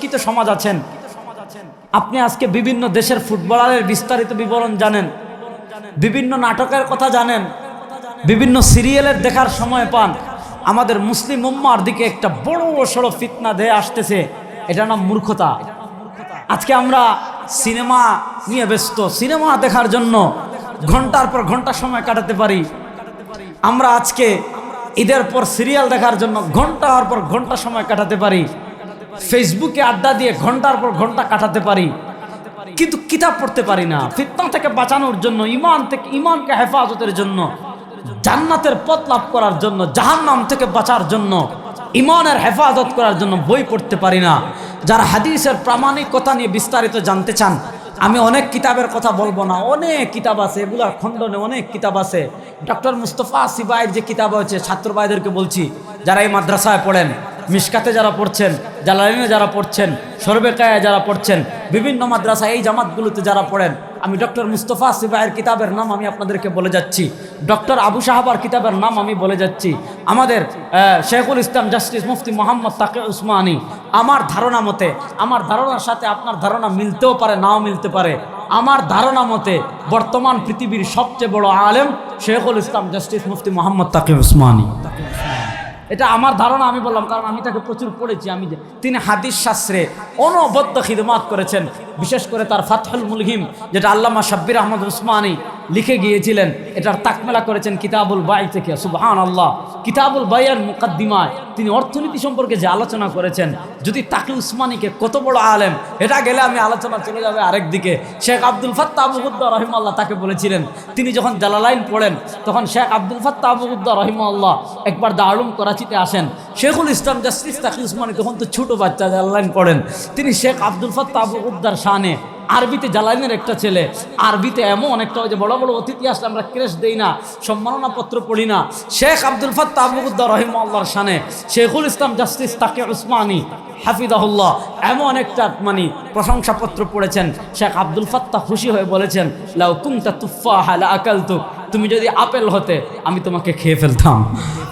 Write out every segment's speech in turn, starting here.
শিক্ষিত সমাজ আছেন। আপনি আজকে বিভিন্ন দেশের ফুটবলারের বিস্তারিত বিবরণ জানেন। বিভিন্ন নাটকের কথা জানেন। বিভিন্ন সিরিয়ালের দেখার সময় পান। আমাদের মুসলিম উম্মার দিকে একটা বড় সড়ো ফিতনা দেহে আসতেছে। এটা নাম মূর্খতা। আজকে আমরা সিনেমা নিয়ে ব্যস্ত। সিনেমা দেখার জন্য ঘণ্টার পর ঘণ্টা সময় কাটাতে পারি। আমরা আজকে ঈদের পর সিরিয়াল দেখার জন্য ঘণ্টার পর ঘণ্টা সময় কাটাতে পারি। ফেসবুকে আড্ডা দিয়ে ঘণ্টার পর ঘণ্টা কাটাতে পারি। কিন্তু কিতাব পড়তে পারি না। ফিতনা থেকে বাঁচানোর জন্য ইমান থেকে ইমানকে হেফাজতের জন্য, জান্নাতের পথ লাভ করার জন্য, জাহান্নাম থেকে বাঁচার জন্য ইমানের হেফাজত করার জন্য বই পড়তে পারি না। যারা হাদিসের প্রামাণিকতা নিয়ে বিস্তারিত জানতে চান, আমি অনেক কিতাবের কথা বলব না। অনেক কিতাব আছে এগুলার খণ্ডনে অনেক কিতাব আছে। ডক্টর মুস্তফা সিবাইয়ের যে কিতাব হয়েছে ছাত্র ভাইদেরকে বলছি, যারা এই মাদ্রাসায় পড়েন মিসকাতে যারা পড়ছেন, জালালিনে যারা পড়ছেন, সর্বেকায় যারা পড়ছেন, বিভিন্ন মাদ্রাসা এই জামাতগুলোতে যারা পড়েন, আমি ডক্টর মুস্তফা সিবাইয়ের কিতাবের নাম আমি আপনাদেরকে বলে যাচ্ছি। ডক্টর আবু সাহাবার কিতাবের নাম আমি বলে যাচ্ছি। আমাদের শেখুল ইসলাম জাস্টিস মুফতি মোহাম্মদ তাকে উসমানী, আমার ধারণা মতে, আমার ধারণার সাথে আপনার ধারণা মিলতেও পারে, নাও মিলতে পারে। আমার ধারণা মতে, বর্তমান পৃথিবীর সবচেয়ে বড় আলেম শেখুল ইসলাম জাস্টিস মুফতি মোহাম্মদ তাকে উসমানী। এটা আমার ধারণা, আমি বললাম, কারণ আমি তাকে প্রচুর পড়েছি, আমি যে- তিনি হাদিস শাস্ত্রে অনবদ্য খিদমাত করেছেন, বিশেষ করে তার ফাতহুল মুলহিম, যেটা আল্লামা শাব্বির আহমদ উসমানী লিখে গিয়েছিলেন, এটার তাকমেলা করেছেন কিতাবুল বাই থেকে সুবহান আল্লাহ কিতাবুল বাইয়ের মুকাদ্দিমায় তিনি অর্থনীতি সম্পর্কে যে আলোচনা করেছেন, যদি তাকে উসমানীকে কত বড় আলেম, এটা গেলে আমি আলোচনা চলে যাবে আরেক দিকে। শেখ আব্দুল ফাত্তা আবুহুদ্দা রহিমাল্লাহ তাকে বলেছিলেন, তিনি যখন জালালাইন পড়েন, তখন শেখ আব্দুল ফাত্তা আবুহুদ্দা রহিমাল্লাহ একবার দারুম করাচিতে আসেন। শেখুল ইসলাম জাস্টিস তাকি উসমানী তখন তো ছোটো বাচ্চা জালালাইন পড়েন। তিনি শেখ আব্দুল ফাত্তা আবুহুদ্দার শানে আরবিতে জালালিনের একটা ছেলে। আরবিতে এমন একটা যে বড় বড় অতিথি আসলে আমরা ক্রেশ দেই না সম্মাননা পত্র পড়ি না। শেখ আব্দুল ফাত্তা আবুদ্দা রহিম আল্লাহর শানে শেখুল ইসলাম জাস্টিস তাকে উসমানী হাফিদাহুল্লাহ এমন একটা মানে প্রশংসাপত্র পড়েছেন। শেখ আব্দুল ফাত্তা খুশি হয়ে বলেছেন, লাউ কুমতা তুফা হালা আকাল তুমি যদি আপেল হতে, আমি তোমাকে খেয়ে ফেলতাম।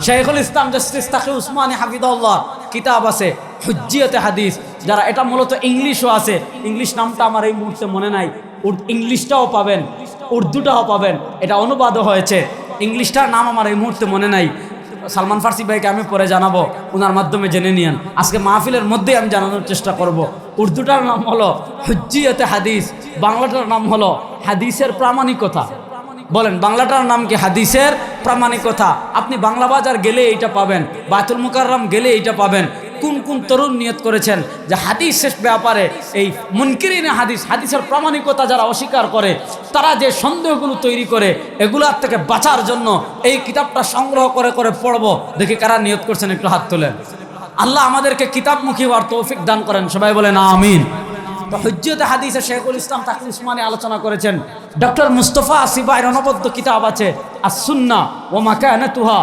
শেখুল ইসলাম জাস্টিস তাকে উসমানী হাফিদাহুল্লাহ কিতাব আছে, হুজ্জিয়তে হাদিস। যারা এটা মূলত ইংলিশও আছে, ইংলিশ নামটা আমার এই মুহূর্তে মনে নাই ইংলিশটাও পাবেন, উর্দুটাও পাবেন, এটা অনুবাদও হয়েছে, ইংলিশটার নাম আমার এই মুহূর্তে মনে নাই। সালমান ফার্সি ভাইকে আমি পরে জানাব ওনার মাধ্যমে জেনে নিয়েন। আজকে মাহফিলের মধ্যেই আমি জানানোর চেষ্টা করব। উর্দুটার নাম হলো হুজ্জিয়তে হাদিস, বাংলাটার নাম হলো হাদিসের প্রামাণিকতা। বলেন, বাংলাটার নাম কি হাদিসের প্রামাণিকতা? আপনি বাংলা বাজার গেলে এইটা পাবেন বাতুল মুকাররম গেলে এইটা পাবেন কোন কোন তরুণ নিয়ত করেছেন যে হাদিস শেষ ব্যাপারে, এই মুনকিরিনে হাদিস, হাদিসের প্রামাণিকতা যারা অস্বীকার করে, তারা যে সন্দেহগুলো তৈরি করে, এগুলার থেকে বাঁচার জন্য এই কিতাবটা সংগ্রহ করে করে পড়ব। দেখি কারা নিয়ত করছেন, একটু হাত তোলেন। আল্লাহ আমাদেরকে কিতাবমুখী হওয়ার তৌফিক দান করেন। সবাই বলেন, আমিন। তো হজ্জতে হাদিসে শেখুল ইসলাম তাকে উসমানী আলোচনা করেছেন। ডক্টর মুস্তফা আসিবাইর অনবদ্য কিতাব আছে আসুন্না ও মাকায়না তুহা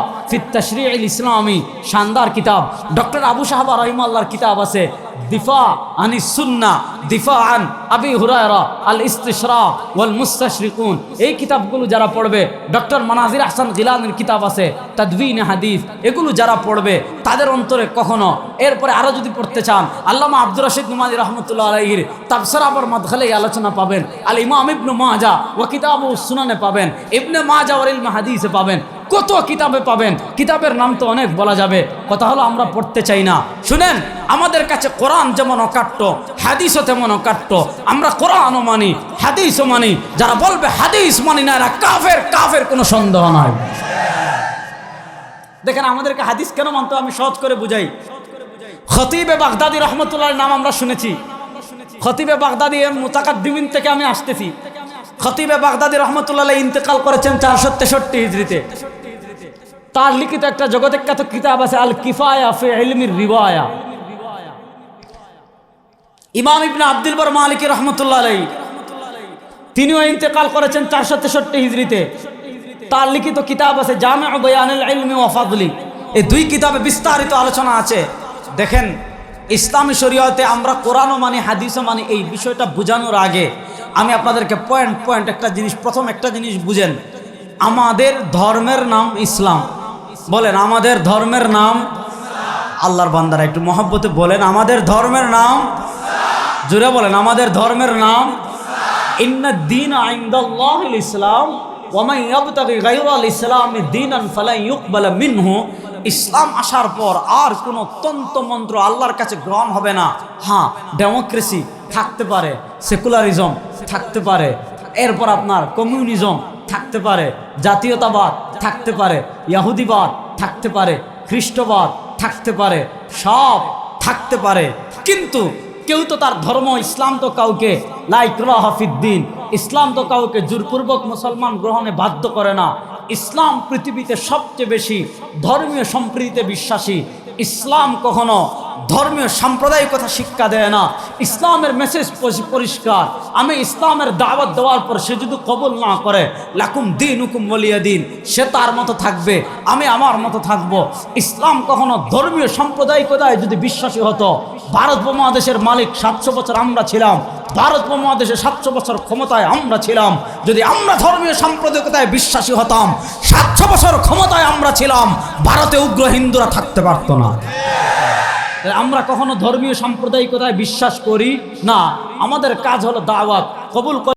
তশরিউল ইসলামী শানদার কিতাব। ডক্টর আবু সাহাবা রহিমাল্লার কিতাব আছে দিফা আনি সুন্না, দিফা আন আবি হুরায়রা, আল ইস্তিশরা ওয়াল মুস্তাশরিকুন। এই কিতাবগুলো যারা পড়বে, ডক্টর মানাজির আহসান গিলানের কিতাব আছে, তাদবিন হাদিস, এগুলো যারা পড়বে, তাদের অন্তরে কখনো, এরপরে আরও যদি পড়তে চান, আল্লামা আব্দুর রশিদ নুমানি রহমতুল্লাহ আলাইহির তাফসরাবর মাদখালে এই আলোচনা পাবেন, আল ইমাম ইবনু মাজা ও কিতাব ও সুনানে পাবেন, ইবনে মাজা ওর ইলমা হাদিসে পাবেন। কত কিতাবে পাবেন? কিতাবের নাম তো অনেক বলা যাবে। কথা হলো আমরা পড়তে চাই না। শুনেন, আমাদের কাছে কোরআন যেমন অকাট্য, হাদিসও তেমন অকাট্য। আমরা কোরআনও মানি, হাদিসও মানি। যারা বলবে হাদিস মানি না, এরা কাফের কাফের কোনো সন্দেহ নয় দেখেন, আমাদেরকে হাদিস কেন মানতে? আমি সহজ করে বুঝাই। খতিবে বাগদাদি রহমতুল্লাহ নাম আমরা শুনেছি। খতিবে বাগদাদি এর মুতাকাদ্দিমিন থেকে আমি আসতেছি। খতিবে বাগদাদি রহমতুল্লাহ ইন্তেকাল করেছেন চারশো তেষট্টি হিজড়িতে। তার লিখিত একটা জগৎখ্যাত কিতাব আছে আল কিফায়া ফি ইলমির রিওয়ায়া। ইমাম ইবনে আব্দুল বর মালিকি রহমতুল্লাহ আলাই তিনিও ইন্তেকাল করেছেন চারশো তেষট্টি হিজড়িতে। তার লিখিত কিতাব আছে জামে বয়ানুল ইলমি ওয়াফাদলি এই দুই কিতাবে বিস্তারিত আলোচনা আছে। দেখেন, ইসলামী শরীয়তে আমরা কোরআনও মানি, হাদিসও মানি, এই বিষয়টা বোঝানোর আগে আমি আপনাদেরকে পয়েন্ট পয়েন্ট একটা জিনিস, প্রথম একটা জিনিস বুঝেন। আমাদের ধর্মের নাম ইসলাম। বলেন, আমাদের ধর্মের নাম আল্লাহর বান্দারা। একটু মহব্বতে বলেন, আমাদের ধর্মের নাম জোরে বলেন, আমাদের ধর্মের নাম ইন্না দিন আইন্দাল্লাহুল ইসলাম ওয়ামাই ইয়াবতাগি গায়রাল ইসলামি দীনান ফালা ইউকবালা মিনহু। ইসলাম আসার পর আর কোনো তন্ত্র মন্ত্র আল্লাহর কাছে গ্রহণ হবে না। হ্যাঁ ডেমোক্রেসি থাকতে পারে, সেকুলারিজম থাকতে পারে। এরপর আপনার কমিউনিজম থাকতে পারে, জাতীয়তাবাদ থাকতে পারে, ইয়াহুদিবাদ থাকতে পারে, খ্রিস্টবাদ থাকতে পারে, সব থাকতে পারে। কিন্তু কেউ তো তার ধর্ম, ইসলাম তো কাউকে লাইকরা হাফিদ্দিন ইসলাম তো কাউকে জোরপূর্বক মুসলমান গ্রহণে বাধ্য করে না। ইসলাম পৃথিবীতে সবচেয়ে বেশি ধর্মীয় সম্প্রীতিতে বিশ্বাসী। ইসলাম কখনো ধর্মীয় সাম্প্রদায়িকতা শিক্ষা দেয় না। ইসলামের মেসেজ পরিষ্কার। আমি ইসলামের দাওয়াত দেওয়ার পর সে যদি কবুল না করে, লাকুম দিন হুকুম বলিয়া দিন, সে তার মতো থাকবে, আমি আমার মতো থাকব। ইসলাম কখনো ধর্মীয় সাম্প্রদায়িকতায় যদি বিশ্বাসী হতো, ভারত উপমহাদেশের মালিক সাতশো বছর আমরা ছিলাম, ভারত উপমহাদেশে সাতশো বছর ক্ষমতায় আমরা ছিলাম, যদি আমরা ধর্মীয় সাম্প্রদায়িকতায় বিশ্বাসী হতাম, সাতশো বছর ক্ষমতায় আমরা ছিলাম, ভারতে উগ্র হিন্দুরা থাকতে পারতো না। আমরা কখনো ধর্মীয় সাম্প্রদায়িকতায় বিশ্বাস করি না। আমাদের কাজ হলো দাওয়াত। কবুল